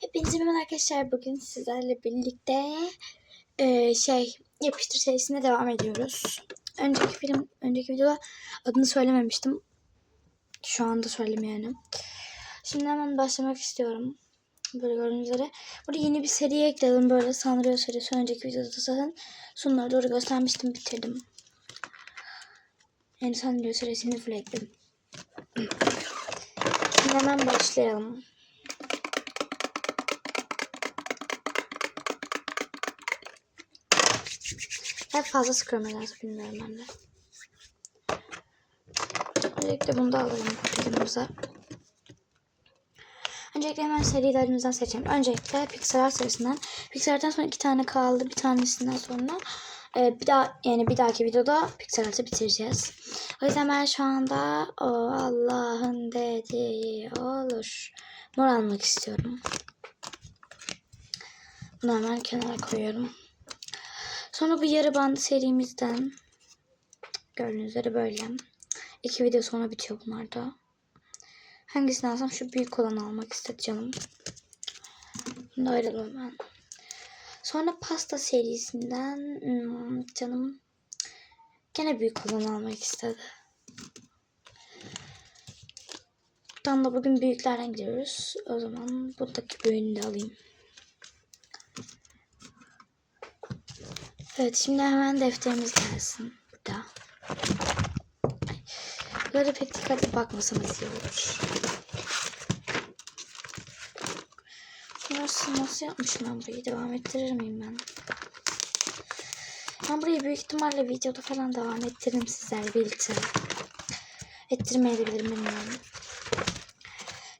Hepinize merhaba arkadaşlar. Bugün sizlerle birlikte e, şey yapıştır serisine devam ediyoruz. Önceki film, önceki videoda adını söylememiştim. Şu anda söylemeyenim. Şimdi hemen başlamak istiyorum. Böyle gördüğünüz üzere. Burada yeni bir seri ekledim. Böyle Sanrio serisi. Önceki videoda da zaten sonlara doğru göstermiştim. Bitirdim. Yani Sanrio serisini full ekledim. Şimdi hemen başlayalım. Hep fazla scroll lazım bilmiyorum ben de. Öncelikle bunu da alalım paketimize. Öncelikle hemen serilerimizden seçelim. Öncelikle Pixar serisinden. Pixar Art'tan sonra iki tane kaldı. Bir tanesinden sonra e, bir daha yani bir dahaki videoda Pixar Art'ı bitireceğiz. O yüzden ben şu anda o Allah'ın dediği olur. Mor almak istiyorum. Bunu hemen kenara koyuyorum. Sonra bu yarı bandı serimizden gördüğünüz üzere böyle. İki video sonra bitiyor bunlar da. Hangisini alsam şu büyük olanı almak istedi canım. Bunu da ayrılalım ben. Sonra pasta serisinden hmm, canım gene büyük olanı almak istedi. Buradan da bugün büyüklerden gidiyoruz. O zaman buradaki büyüğünü de alayım. Evet şimdi hemen defterimiz gelsin. Burada. Böyle pek dikkatli bakmasanız iyi olur. Nasıl, nasıl yapmışım ben burayı? Devam ettirir miyim ben? Ben burayı büyük ihtimalle videoda falan devam ettiririm sizlerle birlikte. Ettirmeyebilirim bilmiyorum.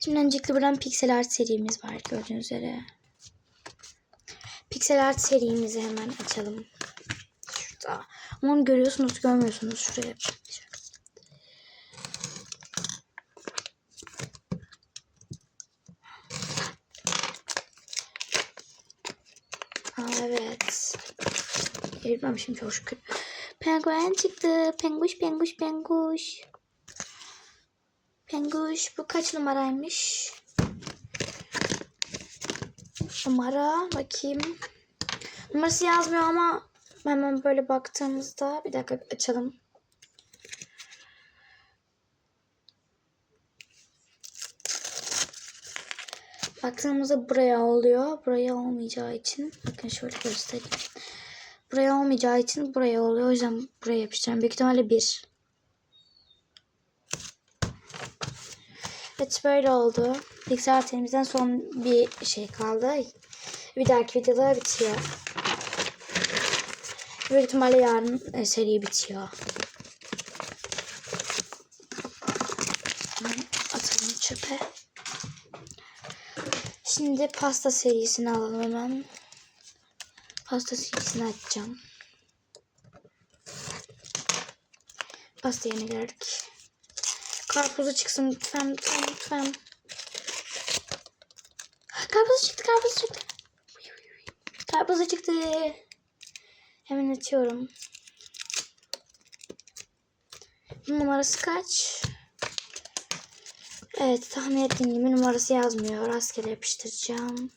Şimdi öncelikle buradan Pixel Art serimiz var gördüğünüz üzere. Pixel Art serimizi hemen açalım. Onu görüyorsunuz görmüyorsunuz şuraya. Aa, evet. Eğilmemişim çok şükür. Penguen çıktı. Penguş penguş penguş. Penguş bu kaç numaraymış? Numara bakayım. Numarası yazmıyor ama hemen böyle baktığımızda bir dakika açalım. Baktığımızda buraya oluyor. Buraya olmayacağı için bakın şöyle göstereyim. Buraya olmayacağı için buraya oluyor. O yüzden buraya yapıştıracağım. Büyük ihtimalle bir. Evet böyle oldu. Pixar terimizden son bir şey kaldı. Bir dahaki videoda bitiyor. Büyük ihtimalle yarın e, seri bitiyor. Atalım çöpe. Şimdi pasta serisini alalım hemen. Pasta serisini açacağım. Pasta yerine geldik. Karpuzu çıksın lütfen lütfen lütfen. Karpuzu çıktı karpuzu çıktı. Karpuzu çıktı. Hemen açıyorum. Numarası kaç? Evet tahmin ettiğim gibi numarası yazmıyor. Rastgele yapıştıracağım.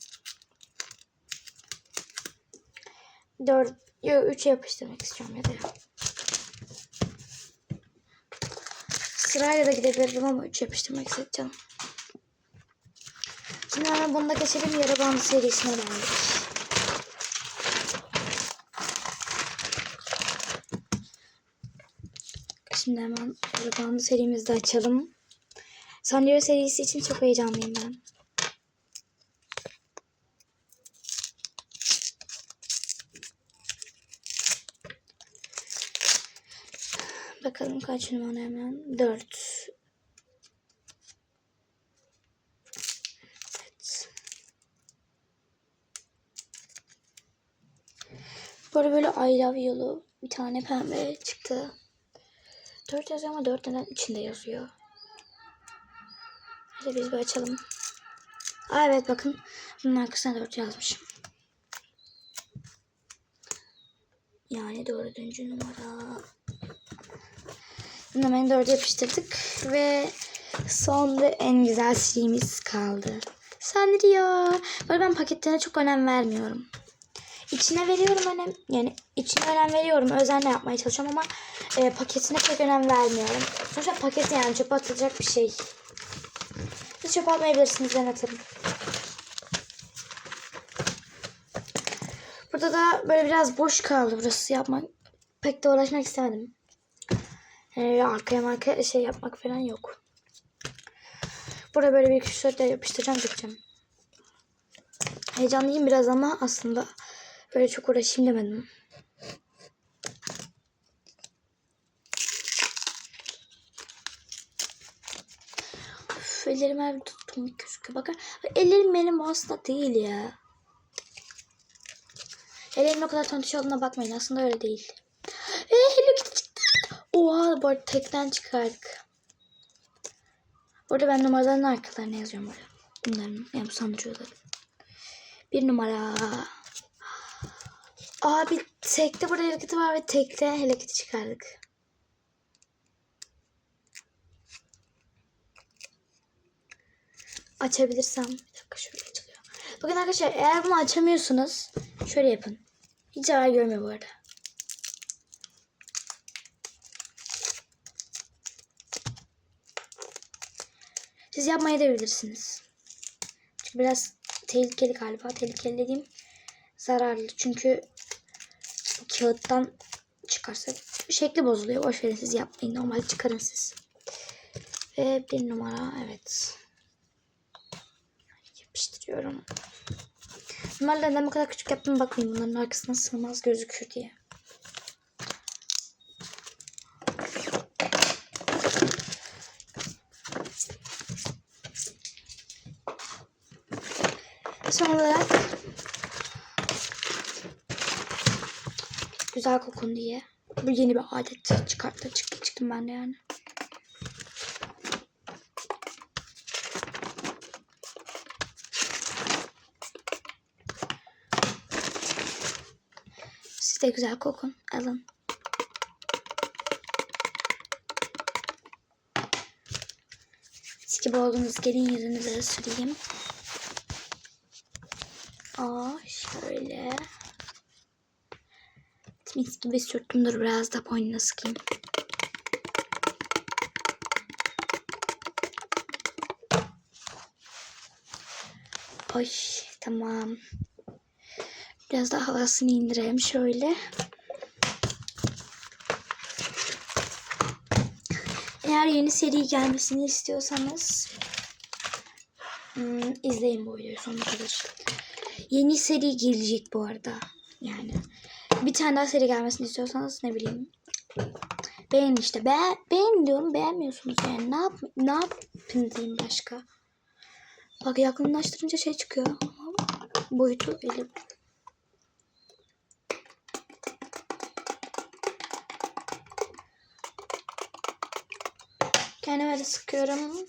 4 yok 3 yapıştırmak istiyorum ya da. Sırayla da gidebilirim ama 3 yapıştırmak isteyeceğim. Şimdi hemen bunu da geçelim. Yara serisine geldik. Şimdi hemen yara bandı serimizi de açalım. Sanrio serisi için çok heyecanlıyım ben. Bakalım kaç numara hemen. 4. Evet. Böyle böyle I love you'lu bir tane pembe çıktı. 4 yazıyor ama 4 neden içinde yazıyor. Hadi biz bir açalım. Aa, evet bakın. Bunun arkasına 4 yazmışım. Yani dördüncü numara. Hemen dörde yapıştırdık. Ve son ve en güzel şeyimiz kaldı. Sanrio. Böyle ben paketlerine çok önem vermiyorum. İçine veriyorum önem. Yani içine önem veriyorum. Özenle yapmaya çalışıyorum ama e, paketine pek önem vermiyorum. Sonuçta paket yani çöpe atılacak bir şey. Siz çöpe atmayabilirsiniz ben atarım. Burada da böyle biraz boş kaldı burası yapmak. Pek de uğraşmak istemedim. Yani arkaya marka şey yapmak falan yok. Burada böyle bir iki tişörtler yapıştıracağım gideceğim. Heyecanlıyım biraz ama aslında böyle çok uğraşayım demedim. Ellerim her tuttum gözüküyor. Bakın ellerim benim aslında değil ya. Ellerimin o kadar tontiş olduğuna bakmayın. Aslında öyle değil. Eee Hello Kitty çıktı. Oha bu arada tekten çıkardık. Burada ben numaraların arkalarına yazıyorum böyle. Bunların yani bu sancıları. Bir numara. Abi tekte burada Kitty var ve tekte Kitty çıkardık. Açabilirsem. Bir dakika şöyle açılıyor. Bakın arkadaşlar eğer bunu açamıyorsunuz şöyle yapın. Hiç zarar görmüyor bu arada. Siz yapmaya da bilirsiniz. Çünkü biraz tehlikeli galiba. Tehlikeli dediğim zararlı. Çünkü kağıttan çıkarsa şekli bozuluyor. Boş verin siz yapmayın. Normal çıkarın siz. Ve bir numara evet. Yapıştırıyorum. Normalde neden bu kadar küçük yaptım bakmayın. Bunların arkasına sığmaz gözükür diye. Son olarak güzel kokun diye. Bu yeni bir adet çıkarttı. Çıktı, çıktım ben de yani. De güzel kokun. Alın. Siz gibi oldunuz. Gelin yüzünüze süreyim. Aa şöyle. Mis gibi sürttüm. Dur biraz da boynuna sıkayım. Ay tamam. Biraz daha havasını indirelim şöyle. Eğer yeni seri gelmesini istiyorsanız hmm, izleyin bu videoyu sonuna kadar. Yeni seri gelecek bu arada. Yani bir tane daha seri gelmesini istiyorsanız ne bileyim. Beğen işte. Be beğen diyorum beğenmiyorsunuz yani. Ne yap ne yapayım diyeyim başka. Bak yakınlaştırınca şey çıkıyor. Boyutu elim. Kendime de sıkıyorum.